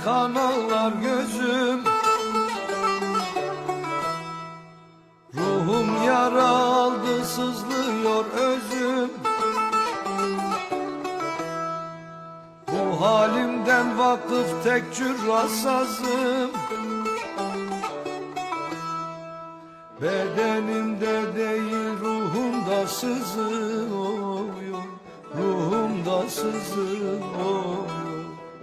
nemli kanallar gözüm. Ruhum yara aldı sızlıyor özüm. Bu halimden vakıf tek cürrasazım Bedenimde değil ruhumda sızı oy oy Ruhumda sızı oy oy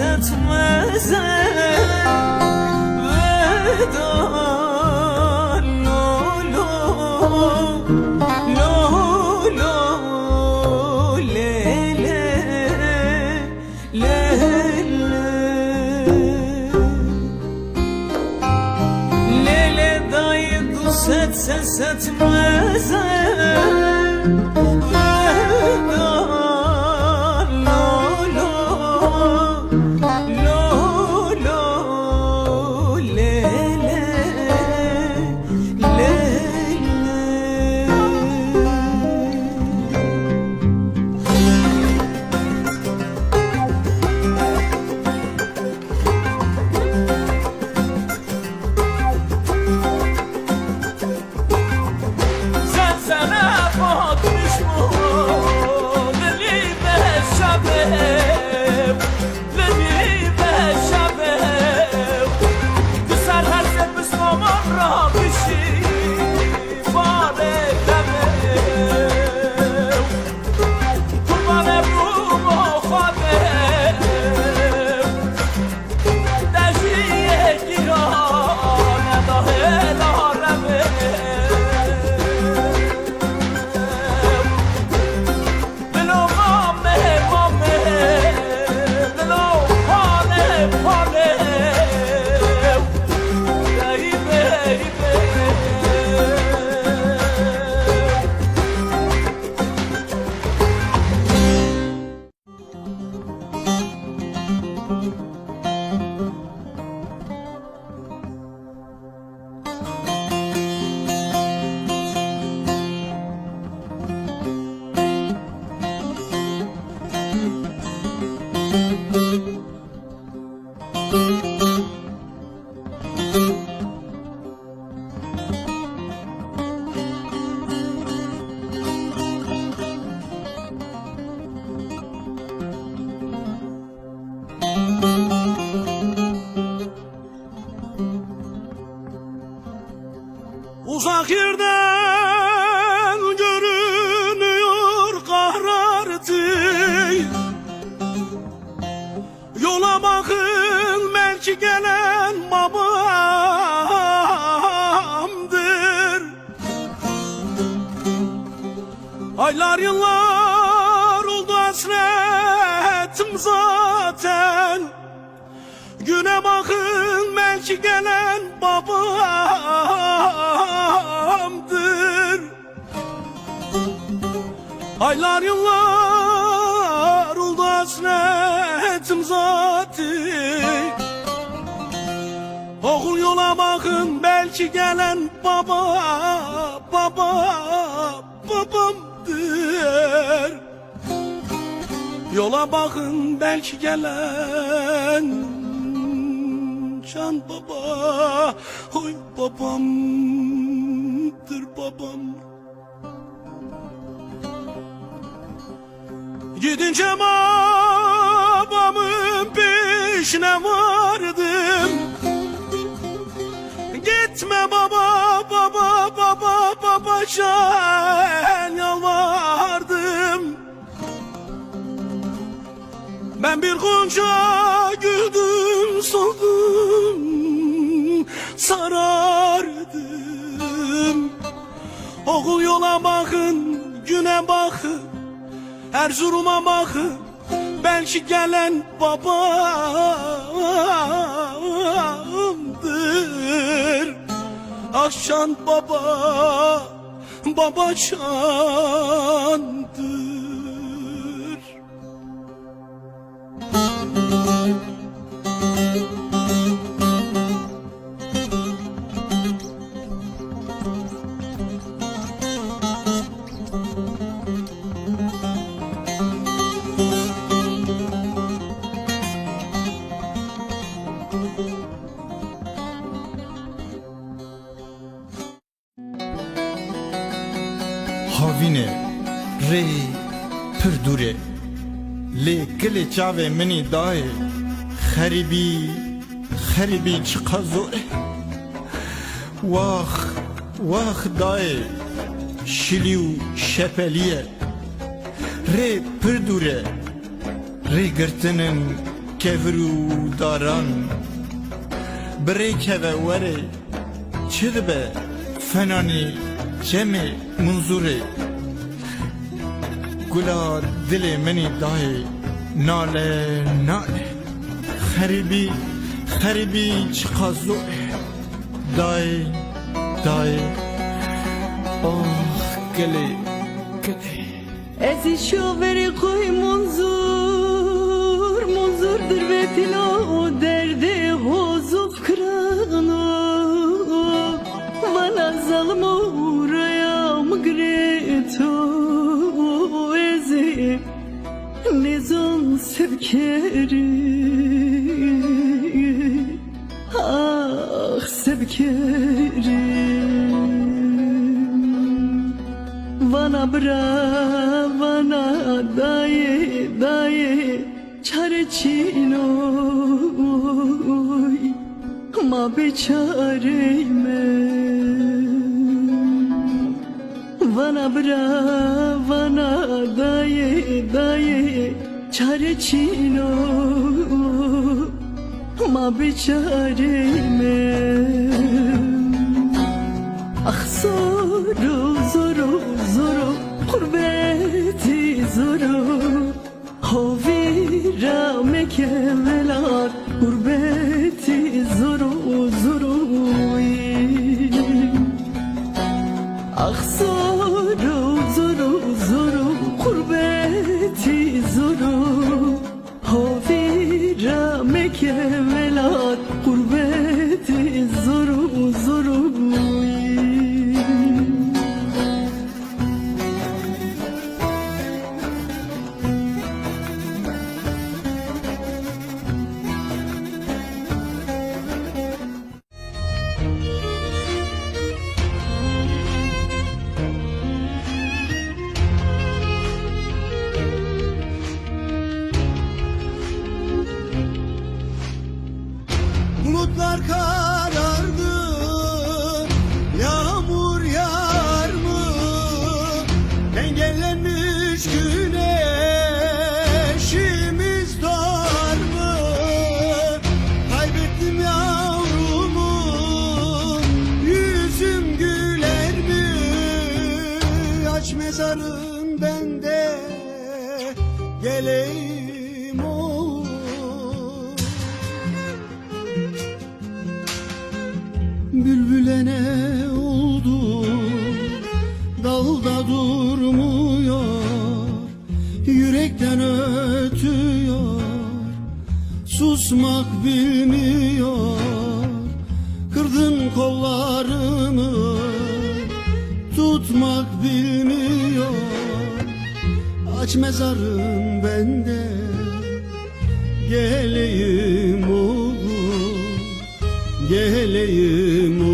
sentimes Aylar yıllar oldu hasretim zaten. Güne bakın belki gelen babamdır. Aylar yıllar oldu hasretim zaten. Oğul yola bakın belki gelen baba baba babamdır Yola bakın belki gelen Can baba. Oy babamdır babam. Gidince babamın peşine vardım. Gitme baba baba can yalvardım. Ben bir gonca güldüm soldum sarardım. Oğul yola bakın güne bakın Erzurum'a bakın. Belki gelen babamdır. Akşan baba baba çavê minî dayê Xeribî Xeribî çiqa zor e Vax dayê Şilî û şepeliye Rê pir dûrê Rê girtinin kevru daran Birê keve were çi dibe fenanî cemê munzurê Gula dilê minî dayê nale nale Xeribî xeribî çiqazo Dayê dayê Ah gelê gelê Ez şoveri koy munzur Munzurdur ve pilo o derde nezon sevkeri Ah sevkeri Vana bra vana daye daye. Çare çinoy. Ma beçareyme Vana bra vana daye daye çare çinoy ma beçareyme Ah zoru zoru zoru Gurbeti zoru Hovira mekemelar Gurbeti Geleyim oğlum. Bülbüle oldu Dalda durmuyor Yürekten ötüyor. Susmak bilmiyor Kırdın kollarımı. Tutmak bilmiyor Aç mezarın bende. Geleyim oğlum geleyim oğlum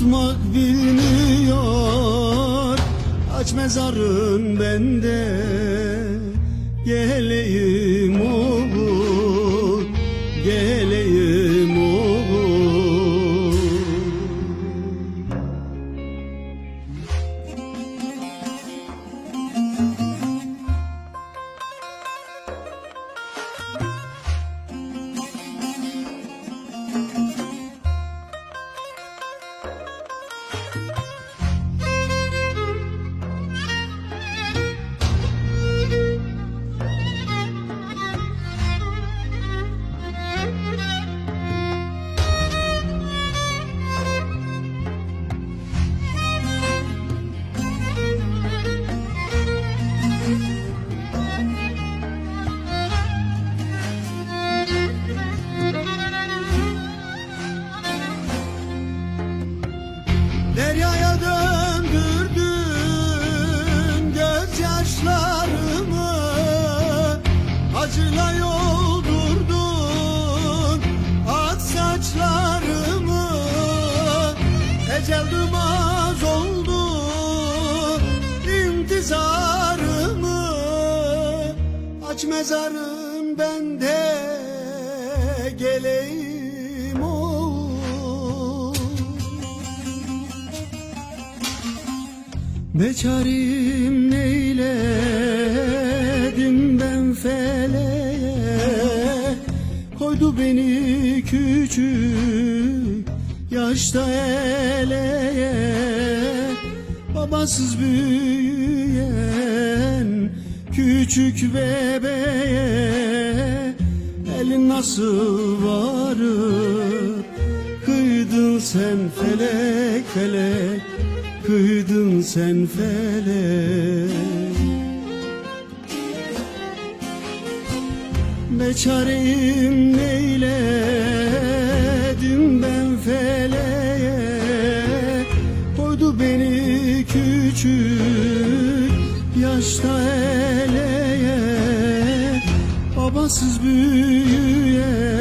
tutmak bilmiyor. Aç mezarın bende Geleyim oğul Deryaya döndürdün gözyaşlarımı. Acıla yoldurdun ak saçlarımı. Ecel duman oldu intizarımı. Aç mezarın bende geleyim Beçarim neyledim ben feleğe Koydu beni küçük yaşta eleye. Babasız büyüyen küçük bebeğe Elin nasıl varır Kıydın sen felek felek Kıydın sen felek Beçareyim neyledim ben feleğe Koydu beni küçük yaşta eleye. Babasız büyüyen